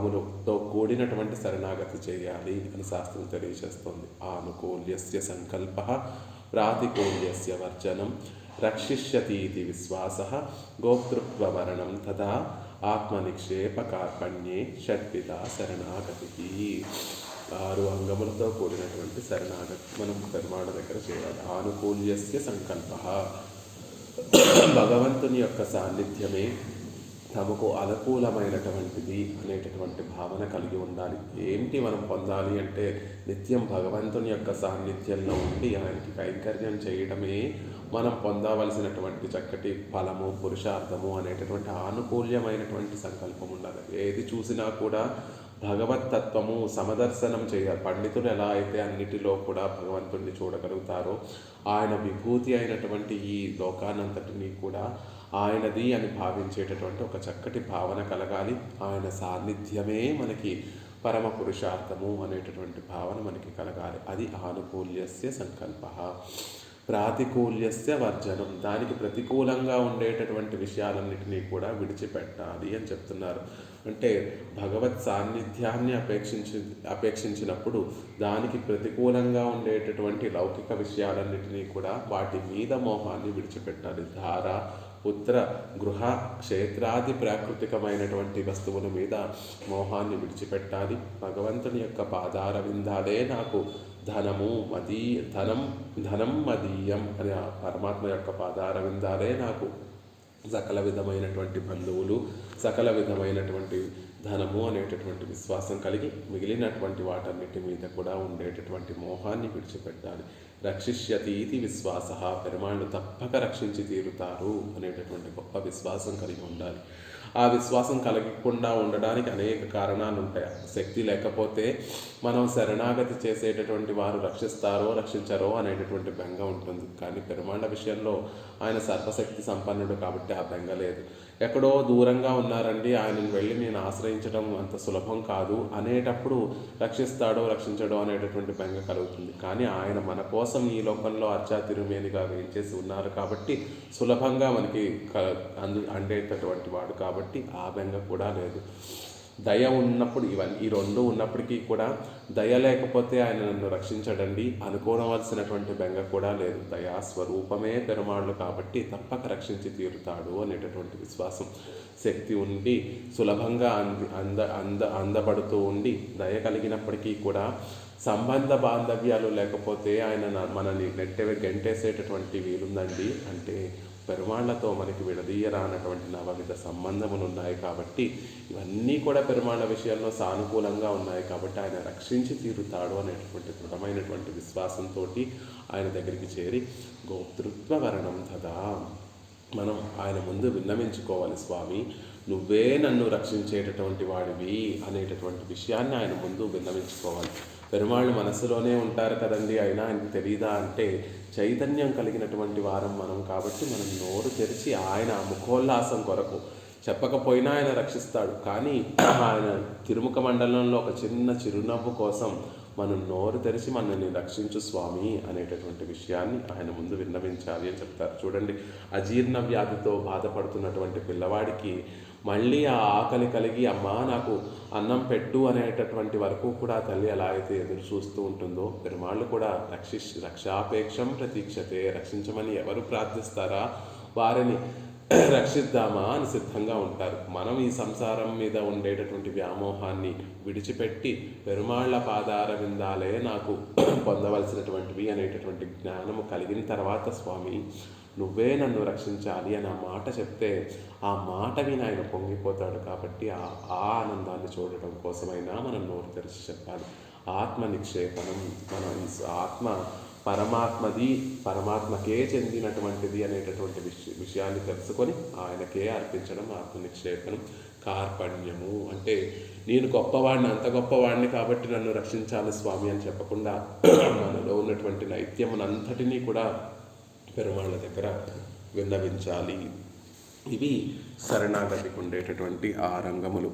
అంగములతో కూడినటువంటి శరణాగతి చేయాలి అని శాస్త్రం తెలియజేస్తుంది. ఆనుకూల్యస్య సంకల్ప ప్రాతికూల్యస్య వర్జనం రక్షిష్యతీతి విశ్వాస గోతృత్వవరణం తదా ఆత్మనిక్షేపకార్పణ్యే షడ్విధ శరణాగతి. ఆరు అంగములతో కూడినటువంటి శరణాగతి మనం పెరుమాణ దగ్గర చేయాలి. ఆనుకూల్యస్య సంకల్ప. భగవంతుని యొక్క సాన్నిధ్యమే తమకు అనుకూలమైనటువంటిది అనేటటువంటి భావన కలిగి ఉండాలి. ఏంటి మనం పొందాలి అంటే నిత్యం భగవంతుని యొక్క సాన్నిధ్యంలో ఉండి ఆయనకి కైంకర్యం చేయడమే మనం పొందవలసినటువంటి చక్కటి ఫలము పురుషార్థము అనేటటువంటి ఆనుకూల్యమైనటువంటి సంకల్పం ఉండాలి. ఏది చూసినా కూడా భగవతత్వము సమదర్శనం చేయాలి పండితులు ఎలా అయితే అన్నిటిలో కూడా భగవంతుడిని చూడగలుగుతారో ఆయన విభూతి అయినటువంటి ఈ లోకానంతటిని కూడా ఆయనది అని భావించేటటువంటి ఒక చక్కటి భావన కలగాలి. ఆయన సాన్నిధ్యమే మనకి పరమ పురుషార్థము అనేటటువంటి భావన మనకి కలగాలి. అది ఆనుకూల్యస్య సంకల్ప. ప్రాతికూల్యస్య వర్జనం. దానికి ప్రతికూలంగా ఉండేటటువంటి విషయాలన్నిటినీ కూడా విడిచిపెట్టాలి అని చెప్తున్నారు. అంటే భగవత్ సాన్నిధ్యాన్ని అపేక్షించి అపేక్షించినప్పుడు దానికి ప్రతికూలంగా ఉండేటటువంటి లౌకిక విషయాలన్నిటినీ కూడా వాటి మీద మోహాన్ని విడిచిపెట్టాలి. ధార పుత్ర గృహ క్షేత్రాది ప్రాకృతికమైనటువంటి వస్తువుల మీద మోహాన్ని విడిచిపెట్టాలి. భగవంతుని యొక్క పాదార విందాలే నాకు ధనము మదీ ధనం ధనం మదీయం అనే పరమాత్మ యొక్క పాదార విందాలే నాకు. సకల విధమైనటువంటి బంధువులు సకల విధమైనటువంటి ధనము అనేటటువంటి విశ్వాసం కలిగి మిగిలినటువంటి వాటన్నిటి మీద కూడా ఉండేటటువంటి మోహాన్ని విడిచిపెట్టాలి. రక్షిష్యతి ఇది విశ్వాస పెరుమాళ్ళు తప్పక రక్షించి తీరుతారు అనేటటువంటి గొప్ప విశ్వాసం కలిగి ఉండాలి. ఆ విశ్వాసం కలగకుండా ఉండడానికి అనేక కారణాలు ఉంటాయి శక్తి లేకపోతే మనం శరణాగతి చేసేటటువంటి వారు రక్షిస్తారో రక్షించారో అనేటటువంటి బెంగ ఉంటుంది. కానీ పెరుమాళ్ళ విషయంలో ఆయన సర్వశక్తి సంపన్నుడు కాబట్టి ఆ బెంగ లేదు. ఎక్కడో దూరంగా ఉన్నారండి ఆయనను వెళ్ళి నేను ఆశ్రయించడం అంత సులభం కాదు అనేటప్పుడు రక్షిస్తాడో రక్షించడో అనేటటువంటి బెంగ కలుగుతుంది. కానీ ఆయన మన కోసం ఈ లోకంలో అర్చా తిరుమేనిగా వేయించేసి ఉన్నారు కాబట్టి సులభంగా మనకి క అందు అండేటటువంటి వాడు కాబట్టి ఆ బెంగ కూడా లేదు. దయ ఉన్నప్పుడు ఇవన్నీ ఈ రెండు ఉన్నప్పటికీ కూడా దయ లేకపోతే ఆయన నన్ను రక్షించడండి అనుకోవలసినటువంటి బెంగ కూడా లేదు. దయా స్వరూపమే పెరుమాళ్ళు కాబట్టి తప్పక రక్షించి తీరుతాడు అనేటటువంటి విశ్వాసం శక్తి ఉండి సులభంగా అంది అంద అంద అందబడుతూ ఉండి దయ కలిగినప్పటికీ కూడా సంబంధ బాంధవ్యాలు లేకపోతే ఆయన మనని నెట్టె గెంటేసేటటువంటి వీలుందండి. అంటే పెరుమాళ్ళతో మనకి విడదీయరానటువంటి నవవిధ సంబంధములు ఉన్నాయి కాబట్టి ఇవన్నీ కూడా పెరుమాళ్ళ విషయంలో సానుకూలంగా ఉన్నాయి కాబట్టి ఆయన రక్షించి తీరుతాడు అనేటటువంటి దృఢమైనటువంటి విశ్వాసంతో ఆయన దగ్గరికి చేరి గోతృత్వ వరణం కదా మనం ఆయన ముందు విన్నవించుకోవాలి స్వామి. నువ్వే నన్ను రక్షించేటటువంటి వాడివి అనేటటువంటి విషయాన్ని ఆయన ముందు విన్నవించుకోవాలి. పెరుమాళ్ళు మనసులోనే ఉంటారు కదండి. అయినా ఆయనకు తెలియదా అంటే చైతన్యం కలిగినటువంటి వారం మనం కాబట్టి మనం నోరు తెరిచి ఆయన ముఖోల్లాసం కొరకు చెప్పకపోయినా ఆయన రక్షిస్తాడు. కానీ ఆయన తిరుముఖ మండలంలో ఒక చిన్న చిరునవ్వు కోసం మనం నోరు తెరిచి మనల్ని రక్షించు స్వామి అనేటటువంటి విషయాన్ని ఆయన ముందు విన్నవించాలి అని చెప్తారు. చూడండి అజీర్ణ వ్యాధితో బాధపడుతున్నటువంటి పిల్లవాడికి మళ్ళీ ఆ ఆకలి కలిగి అమ్మా నాకు అన్నం పెట్టు అనేటటువంటి వరకు కూడా తల్లి ఎలా అయితే ఎదురు చూస్తూ ఉంటుందో పెరుమాళ్ళు కూడా రక్షి రక్షాపేక్షం ప్రతీక్షతే రక్షించమని ఎవరు ప్రార్థిస్తారా? వారిని రక్షిద్దామా అని సిద్ధంగా ఉంటారు. మనం ఈ సంసారం మీద ఉండేటటువంటి వ్యామోహాన్ని విడిచిపెట్టి పెరుమాళ్ళ పాదార విందాలే నాకు పొందవలసినటువంటివి అనేటటువంటి జ్ఞానము కలిగిన తర్వాత స్వామి నువ్వే నన్ను రక్షించాలి అని ఆ మాట చెప్తే ఆ మాట విని ఆయన పొంగిపోతాడు కాబట్టి ఆ ఆ ఆనందాన్ని చూడటం కోసమైనా మనం నోరు తెరిచి చెప్పాలి. ఆత్మ నిక్షేపణం మన ఆత్మ పరమాత్మది పరమాత్మకే చెందినటువంటిది అనేటటువంటి విష విషయాన్ని తెలుసుకొని ఆయనకే అర్పించడం ఆత్మ నిక్షేపణం కార్పణ్యము. అంటే నేను గొప్పవాడిని అంత గొప్పవాడిని కాబట్టి నన్ను రక్షించాలి స్వామి అని చెప్పకుండా మనలో ఉన్నటువంటి నైత్యమునంతటినీ కూడా పెరుమాళ్ళ దగ్గర విన్నవించాలి. ఇవి శరణాగతికి ఉండేటటువంటి ఆ రంగములు